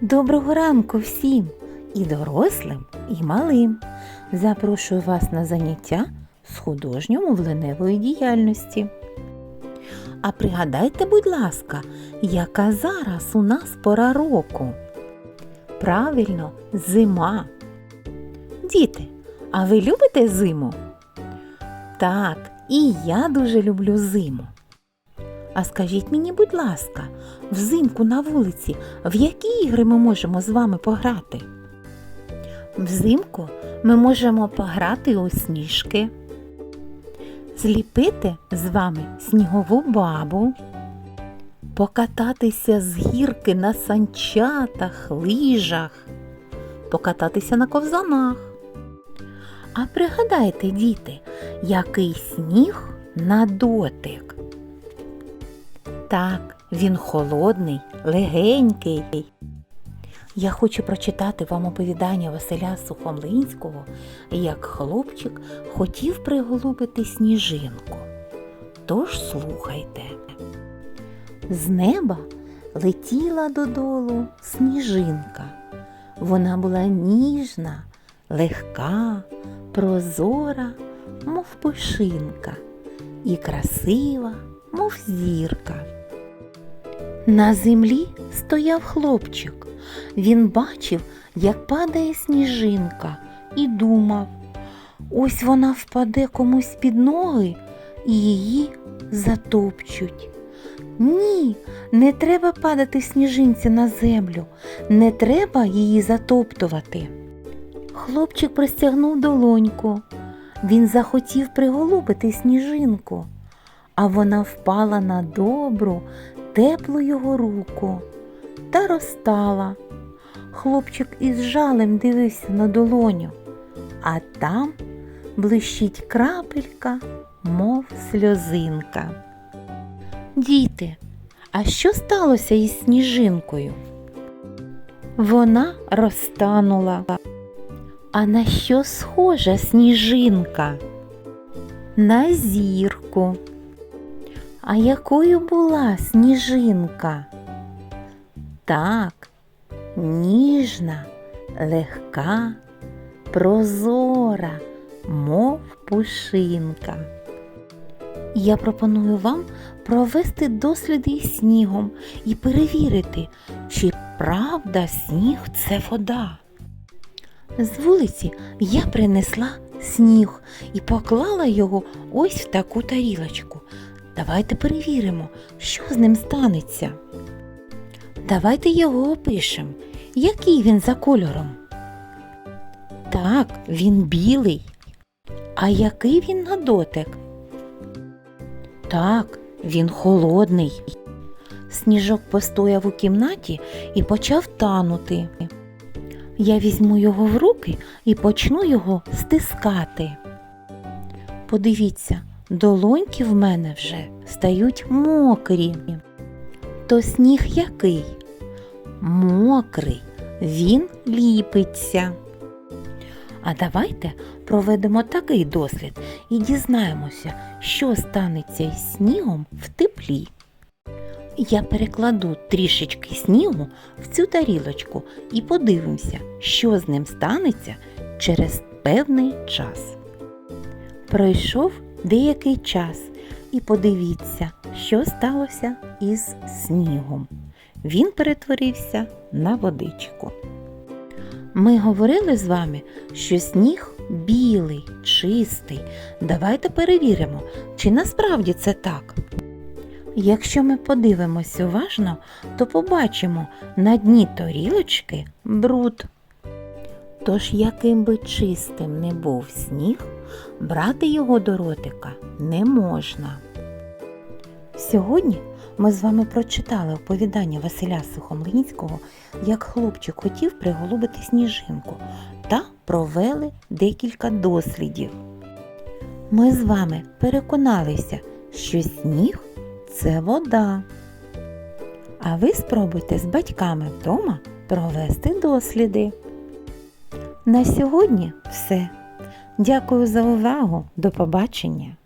Доброго ранку всім і дорослим, і малим. Запрошую вас на заняття з художньо-мовленевої діяльності. А пригадайте, будь ласка, яка зараз у нас пора року? Правильно, зима. Діти, а ви любите зиму? Так, і я дуже люблю зиму. А скажіть мені, будь ласка, взимку на вулиці, в які ігри ми можемо з вами пограти? Взимку ми можемо пограти у сніжки, зліпити з вами снігову бабу, покататися з гірки на санчатах, лижах, покататися на ковзанах. А пригадайте, діти, який сніг на дотик. Так, він холодний, легенький. Я хочу прочитати вам оповідання Василя Сухомлинського, як хлопчик хотів приголубити сніжинку. Тож слухайте. З неба летіла додолу сніжинка. Вона була ніжна, легка, прозора, мов пушинка, і красива, мов зірка. На землі стояв хлопчик. Він бачив, як падає сніжинка, і думав, ось вона впаде комусь під ноги і її затопчуть. Ні, не треба падати сніжинці на землю, не треба її затоптувати. Хлопчик простягнув долоньку. Він захотів приголубити сніжинку, а вона впала на добру, теплу його руку та розтала. Хлопчик із жалем дивився на долоню, а там блищить крапелька, мов сльозинка. Діти, а що сталося із сніжинкою? Вона розтанула. А на що схожа сніжинка? На зірку. А якою була сніжинка? Так, ніжна, легка, прозора, мов пушинка. Я пропоную вам провести досліди снігом і перевірити, чи правда сніг це вода. З вулиці я принесла сніг і поклала його ось в таку тарілочку. Давайте перевіримо, що з ним станеться. Давайте його опишемо. Який він за кольором? Так, він білий. А який він на дотик? Так, він холодний. Сніжок постояв у кімнаті і почав танути. Я візьму його в руки і почну його стискати. Подивіться, долоньки в мене вже стають мокрі. То сніг який? Мокрий, він ліпиться. А давайте проведемо такий дослід і дізнаємося, що станеться із снігом в теплі. Я перекладу трішечки снігу в цю тарілочку і подивимося, що з ним станеться через певний час. Пройшов деякий час і подивіться, що сталося із снігом. Він перетворився на водичку. Ми говорили з вами, що сніг білий, чистий. Давайте перевіримо, чи насправді це так. Якщо ми подивимось уважно, то побачимо на дні тарілочки бруд. Тож, яким би чистим не був сніг, брати його до ротика не можна. Сьогодні ми з вами прочитали оповідання Василя Сухомлинського, як хлопчик хотів приголубити сніжинку та провели декілька дослідів. Ми з вами переконалися, що сніг це вода. А ви спробуйте з батьками вдома провести досліди. На сьогодні все. Дякую за увагу. До побачення!